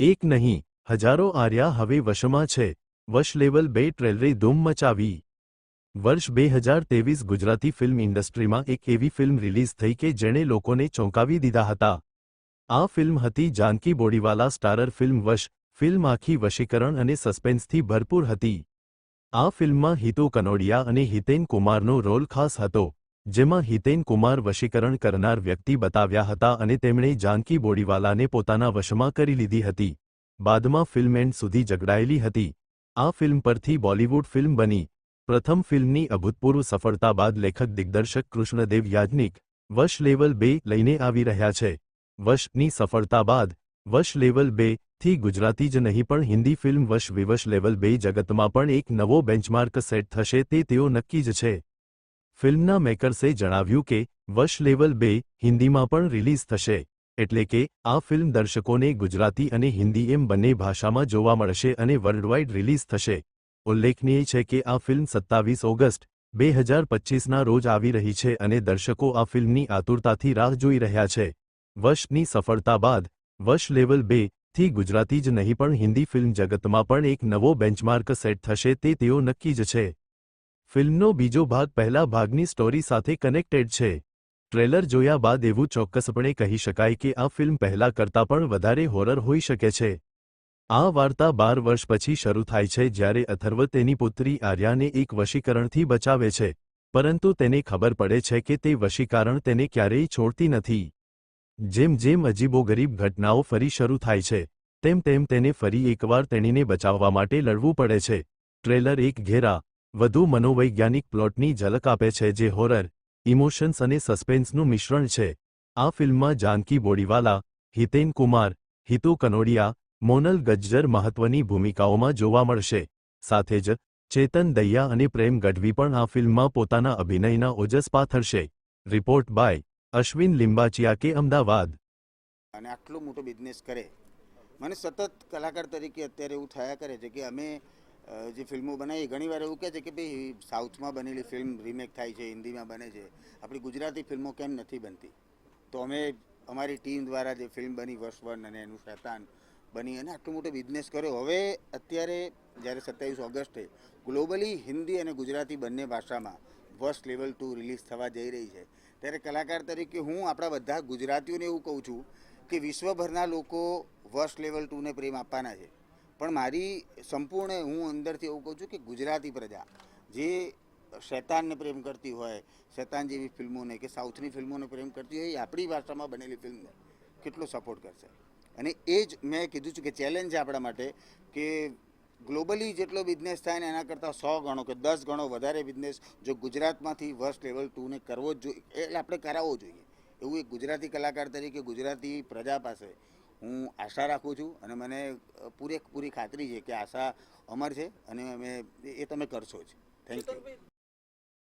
એક નહીં, હજારો આર્યા હવે વશમાં છે. વશ લેવલ બે ટ્રેલરે ધૂમ મચાવી. વર્ષ બે હજાર તેવીસ ગુજરાતી ફિલ્મ ઇન્ડસ્ટ્રીમાં એક એવી ફિલ્મ રિલીઝ થઈ કે જેણે લોકોને ચોંકાવી દીધા હતા. આ ફિલ્મ હતી Janki Bodiwala starrer film Vash, film આખી વશીકરણ અને સસ્પેન્સથી ભરપૂર હતી. આ ફિલ્મમાં હિતુ કનોડિયા અને હિતેન કુમારનો રોલ ખાસ હતો. જેમાં હિતેન કુમાર વશીકરણ કરનાર વ્યક્તિ બતાવ્યા હતા અને તેમણે જાનકી બોડીવાલાને પોતાના વશમાં કરી લીધી હતી. બાદમાં ફિલ્મ એન્ડ સુધી જગડાયેલી હતી. આ ફિલ્મ પરથી બોલિવૂડ ફિલ્મ બની. પ્રથમ ફિલ્મની અભૂતપૂર્વ સફળતા બાદ લેખક દિગ્દર્શક કૃષ્ણદેવ યાજ્ઞિક વશ લેવલ બે લઈને આવી રહ્યા છે. વશની સફળતા બાદ વશ લેવલ બેથી ગુજરાતી જ નહીં પણ હિન્દી ફિલ્મ વશ વિવશ લેવલ બે જગતમાં પણ એક નવો બેન્ચમાર્ક સેટ થશે તે તેઓ નક્કી જ છે. ફિલ્મના મેકર્સે જણાવ્યું કે, વશ લેવલ બે હિન્દીમાં પણ રિલીઝ થશે, એટલે કે, આ ફિલ્મ દર્શકોને ગુજરાતી અને હિન્દી એમ બંને ભાષામાં જોવા મળશે અને વર્લ્ડવાઇડ રિલીઝ થશે. ઉલ્લેખનીય છે કે આ ફિલ્મ સત્તાવીસ ઓગસ્ટ, બે હજાર પચ્ચીસના રોજ આવી રહી છે અને દર્શકો આ ફિલ્મની આતુરતાથી રાહ જોઈ રહ્યા છે. વશની સફળતા બાદ, વશ લેવલ બેથી ગુજરાતી જ નહીં પણ હિન્દી ફિલ્મ જગતમાં પણ એક નવો બેન્ચમાર્ક સેટ થશે તે તેઓ નક્કી જ છે. ફિલ્મનો બીજો ભાગ પહેલા ભાગની સ્ટોરી સાથે કનેક્ટેડ છે. ટ્રેલર જોયા બાદ એવું ચોક્કસપણે કહી શકાય કે આ ફિલ્મ પહેલા કરતાં પણ વધારે હોરર હોઈ શકે છે. આ વાર્તા બાર વર્ષ પછી શરૂ થાય છે જ્યારે અથર્વ તેની પુત્રી આર્યાને એક વશીકરણથી બચાવે છે, પરંતુ તેને ખબર પડે છે કે તે વશીકરણ તેને ક્યારેય છોડતી નથી. જેમ જેમ અજીબોગરીબ ઘટનાઓ ફરી શરૂ થાય છે, તેમ તેમ તેને ફરી એકવાર તેણીને બચાવવા માટે લડવું પડે છે. ટ્રેલર એક ઘેરા વધુ મનોવૈજ્ઞાનિક પ્લોટની ઝલક આપે છે જે હોરર ઇમોશન્સ અને સસ્પેન્સનું મિશ્રણ છે. આ ફિલ્મમાં જાનકી બોડીવાલા, હિતેન કુમાર, હિતુ કનોડિયા, મોનલ ગજ્જર મહત્વની ભૂમિકાઓમાં જોવા મળશે. સાથે જ, ચેતન દૈયા અને પ્રેમ ગઢવી પણ આ ફિલ્મમાં પોતાના અભિનયના ઓજસ પાથરશે. રિપોર્ટ બાય અશ્વિન લિંબાચિયા કે અમદાવાદ. અને આટલો મોટો બિઝનેસ કરે. મને સતત કલાકાર તરીકે અત્યારે એવું થયા કરે છે કે અમે જે ફિલ્મો બનાવી ઘણીવાર એવું કહે છે કે ભાઈ, સાઉથમાં બનેલી ફિલ્મ રીમેક થાય છે, હિન્દીમાં બને છે. આપણી ગુજરાતી ફિલ્મો કેમ નથી બનતી? તો અમે અમારી ટીમ દ્વારા જે ફિલ્મ બની, વર્ષ વન અને એનું શૈતાન બની, અને આટલો મોટો બિઝનેસ કર્યો. હવે અત્યારે, જ્યારે સત્યાવીસ ઓગસ્ટે ગ્લોબલી હિન્દી અને ગુજરાતી બંને ભાષામાં ફર્સ્ટ લેવલ ટુ રિલીઝ થવા જઈ રહી છે, ત્યારે કલાકાર તરીકે હું આપણા બધા ગુજરાતીઓને એવું કહું છું કે વિશ્વભરના લોકો વર્સ્ટ લેવલ ટુને પ્રેમ આપવાના છે. પણ મારી સંપૂર્ણ હું અંદરથી એવું કહું છું કે ગુજરાતી પ્રજા, જે શૈતાનને પ્રેમ કરતી હોય, શૈતાન જેવી ફિલ્મોને કે સાઉથની ફિલ્મોને પ્રેમ કરતી હોય, એ આપણી ભાષામાં બનેલી ફિલ્મને કેટલો સપોર્ટ કરશે? અને એ જ મેં કીધું છું કે ચેલેન્જ છે આપણા માટે કે ગ્લોબલી જેટલો બિઝનેસ થાય ને એના કરતાં સો ગણો કે દસ ગણો વધારે બિઝનેસ જો ગુજરાતમાંથી વર્સ્ટ લેવલ ટુને કરવો જ જોઈએ એટલે આપણે કરાવવો જોઈએ. એવું એક ગુજરાતી કલાકાર તરીકે ગુજરાતી પ્રજા પાસે હું આશા રાખું છું અને મને પૂરેપૂરી ખાતરી છે કે આશા અમર છે અને અમે, એ તમે કરશો જ. Thank you